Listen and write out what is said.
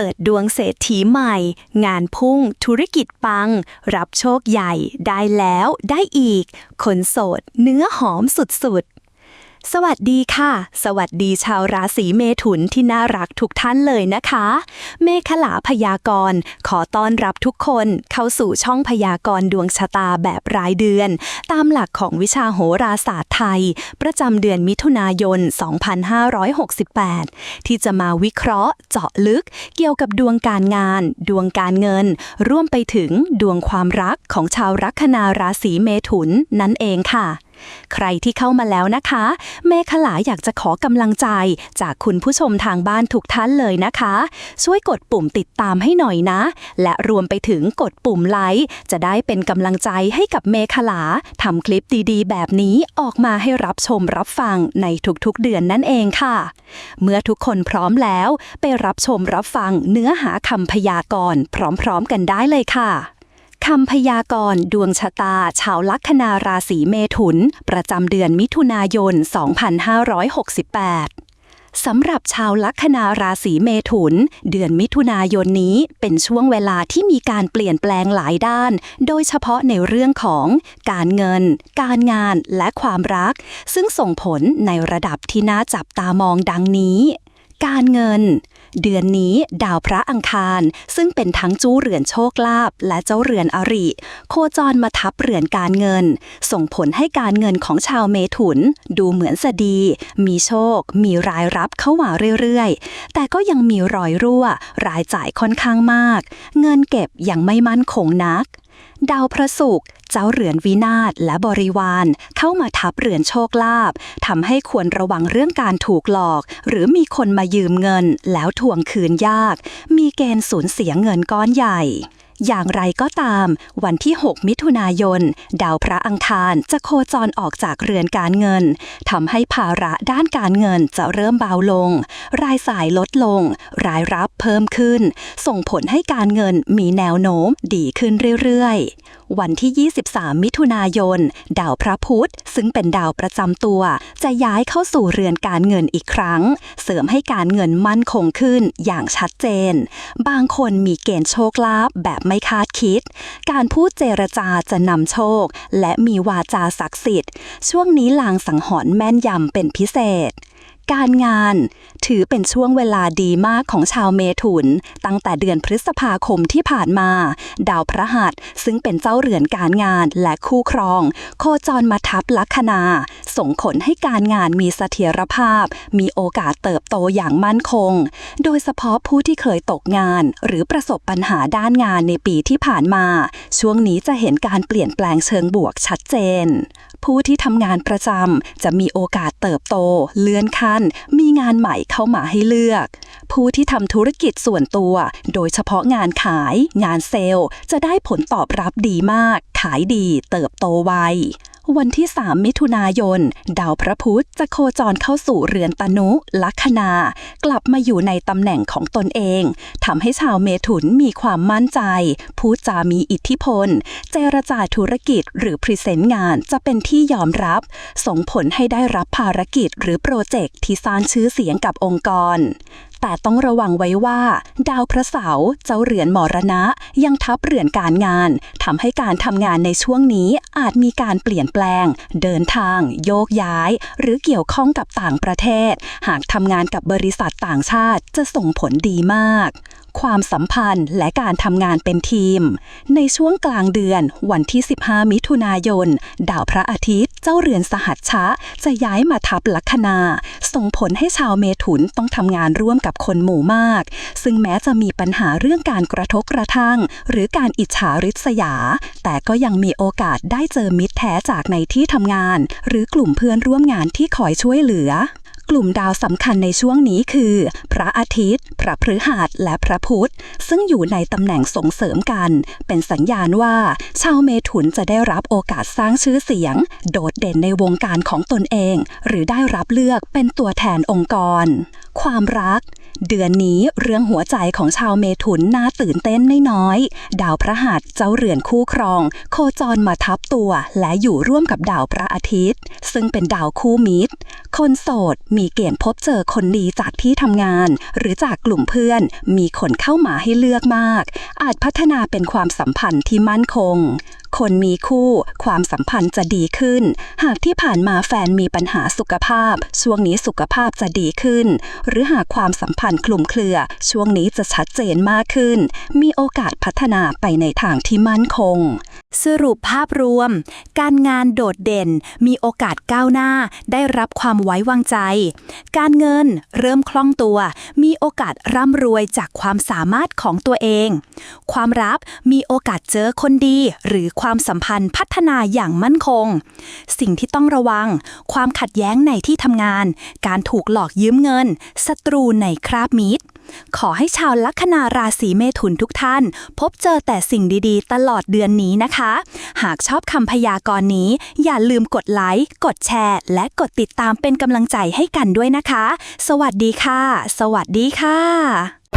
เปิดดวงเศรษฐีใหม่ งานพุ่ง ธุรกิจปัง รับโชคใหญ่ ได้แล้วได้อีก คนโสด เนื้อหอมสุดๆ สวัสดีค่ะ สวัสดีชาวราศีเมถุนที่น่ารักทุกท่านเลยนะคะ เมขลาพยากรณ์ขอต้อนรับทุกคนเข้าสู่ช่องพยากรณ์ดวงชะตาแบบรายเดือน ตามหลักของวิชาโหราศาสตร์ไทย ประจำเดือนมิถุนายน 2568 ที่จะมาวิเคราะห์ เจาะลึก เกี่ยวกับดวงการงาน ดวงการเงิน ร่วมไปถึงดวงความรักของชาวลัคนาราศีเมถุนนั่นเองค่ะ ใครที่เข้ามาแล้วนะคะ เมขลาอยากจะขอกำลังใจจากคุณผู้ชมทางบ้านทุกท่านเลยนะคะ ช่วยกดปุ่มติดตามให้หน่อยนะ และรวมไปถึงกดปุ่มไลค์จะได้เป็นกำลังใจให้กับเมขลาทำคลิปดีๆ แบบนี้ออกมาให้รับชมรับฟังในทุกๆเดือนนั่นเองค่ะ เมื่อทุกคนพร้อมแล้ว ไปรับชมรับฟังเนื้อหาคำพยากรณ์พร้อม ๆ กันได้เลยค่ะ คำพยากรณ์ดวงชะตา ชาวลัคนาราศีเมถุน ประจำเดือนมิถุนายน 2568สำหรับชาวลัคนาราศีเมถุน เดือนมิถุนายนนี้เป็นช่วงเวลาที่มีการเปลี่ยนแปลงหลายด้าน โดยเฉพาะในเรื่องของการเงิน การงานและความรัก ซึ่งส่งผลในระดับที่น่าจับตามองดังนี้ การเงิน เดือนนี้ดาวพระอังคาร ซึ่งเป็นทั้งจู้เรือนโชคลาภและเจ้าเรือนอริ โคจรมาทับเรือนการเงิน ส่งผลให้การเงินของชาวเมถุน ดูเหมือนสดี มีโชค มีรายรับเข้ามาเรื่อยๆ แต่ก็ยังมีรอยรั่ว รายจ่ายค่อนข้างมาก เงินเก็บยังไม่มั่นคงนัก ดาวพระศุกร์เจ้าเรือนวินาศและบริวาร เข้ามาทับเรือนโชคลาภทำให้ควรระวังเรื่องการถูกหลอก หรือมีคนมายืมเงินแล้วทวงคืนยาก มีเกณฑ์สูญเสียเงินก้อนใหญ่ อย่างไรก็ตาม วันที่ 6 มิถุนายน ดาวพระอังคารจะโคจรออกจากเรือนการเงินทำให้ภาระด้านการเงินจะเริ่มเบาลง รายสายลดลง รายรับเพิ่มขึ้น ส่งผลให้การเงินมีแนวโน้มดีขึ้นเรื่อยๆ วันที่ 23 มิถุนายน ดาวพระพุธ ซึ่งเป็นดาวประจำตัว จะย้ายเข้าสู่เรือนการเงินอีกครั้ง เสริมให้การเงินมั่นคงขึ้นอย่างชัดเจน บางคนมีเกณฑ์โชคลาภแบบไม่คาดคิด การพูดเจรจาจะนำโชค และมีวาจาศักดิ์สิทธิ์ ช่วงนี้ลางสังหรณ์แม่นยำเป็นพิเศษ การงาน ถือเป็นช่วงเวลาดีมากของชาวเมถุน ตั้งแต่เดือนพฤษภาคมที่ผ่านมา ดาวพระหัสซึ่งเป็นเจ้าเรือนการงานและคู่ครอง โคจรมาทับลัคนา ส่งผลให้การงานมีเสถียรภาพ มีโอกาสเติบโตอย่างมั่นคง โดยเฉพาะผู้ที่เคยตกงาน หรือประสบปัญหาด้านงานในปีที่ผ่านมา ช่วงนี้จะเห็นการเปลี่ยนแปลงเชิงบวกชัดเจน ผู้ที่ทำงานประจำจะมีโอกาสเติบโต เลื่อนขั้น มีงานใหม่เข้ามาให้เลือก ผู้ที่ทำธุรกิจส่วนตัว โดยเฉพาะงานขาย งานเซลล์ จะได้ผลตอบรับดีมาก ขายดี เติบโตไว วันที่ 3 มิถุนายน ดาวพระพุธจะโคจรเข้าสู่เรือนตนุลัคนา กลับมาอยู่ในตำแหน่งของตนเองทำให้ชาวเมถุนมีความมั่นใจพูดจามีอิทธิพล เจรจาธุรกิจหรือพรีเซนต์งานจะเป็นที่ยอมรับ ส่งผลให้ได้รับภารกิจหรือโปรเจกต์ที่สร้างชื่อเสียงกับองค์กร แต่ต้องระวังไว้ว่า ดาวพระเสาร์เจ้าเรือนมรณะ ยังทับเรือนการงานทำให้การทำงานในช่วงนี้อาจมีการเปลี่ยนแปลง เดินทาง โยกย้าย หรือเกี่ยวข้องกับต่างประเทศ หากทำงานกับบริษัทต่างชาติจะส่งผลดีมาก ความสัมพันธ์และการทำงานเป็นทีม ในช่วงกลางเดือนวันที่ 15 มิถุนายน ดาวพระอาทิตย์เจ้าเรือนสหัชชะ จะย้ายมาทับลัคนา ส่งผลให้ชาวเมถุนต้องทำงานร่วมกับคนหมู่มาก ซึ่งแม้จะมีปัญหาเรื่องการกระทบกระทั่ง หรือการอิจฉาริษยา แต่ก็ยังมีโอกาสได้เจอมิตรแท้จากในที่ทำงาน หรือกลุ่มเพื่อนร่วมงานที่คอยช่วยเหลือ กลุ่มดาวสำคัญในช่วงนี้คือ พระอาทิตย์ พระพฤหัสและพระพุธ ซึ่งอยู่ในตำแหน่งส่งเสริมกัน เป็นสัญญาณว่า ชาวเมถุนจะได้รับโอกาสสร้างชื่อเสียง โดดเด่นในวงการของตนเอง หรือได้รับเลือกเป็นตัวแทนองค์กร ความรัก เดือนนี้เรื่องหัวใจของชาวเมถุนน่าตื่นเต้นไม่น้อย ดาวพระหัสเจ้าเรือนคู่ครอง โคจรมาทับตัวและอยู่ร่วมกับดาวพระอาทิตย์ ซึ่งเป็นดาวคู่มิตร คนโสดมีเกณฑ์พบเจอคนดีจากที่ทำงาน หรือจากกลุ่มเพื่อน มีคนเข้ามาให้เลือกมาก อาจพัฒนาเป็นความสัมพันธ์ที่มั่นคงคนมีคู่ ความสัมพันธ์จะดีขึ้น หากที่ผ่านมาแฟนมีปัญหาสุขภาพ ช่วงนี้สุขภาพจะดีขึ้น หรือหากความสัมพันธ์คลุมเครือ ช่วงนี้จะชัดเจนมากขึ้น มีโอกาสพัฒนาไปในทางที่มั่นคง สรุปภาพรวม การงานโดดเด่น มีโอกาสก้าวหน้า ได้รับความไว้วางใจ การเงินเริ่มคล่องตัว มีโอกาสร่ำรวยจากความสามารถของตัวเอง ความรักมีโอกาสเจอคนดีหรือความสัมพันธ์พัฒนาอย่างมั่นคง สิ่งที่ต้องระวัง ความขัดแย้งในที่ทำงาน การถูกหลอกยืมเงินศัตรูในคราบมิตร ขอให้ชาวลัคนาราศีเมถุนทุกท่าน พบเจอแต่สิ่งดีๆ ตลอดเดือนนี้นะคะ หากชอบคำพยากรณ์นี้ อย่าลืมกดไลค์ กดแชร์ และกดติดตามเป็นกำลังใจให้กันด้วยนะคะ สวัสดีค่ะ สวัสดีค่ะ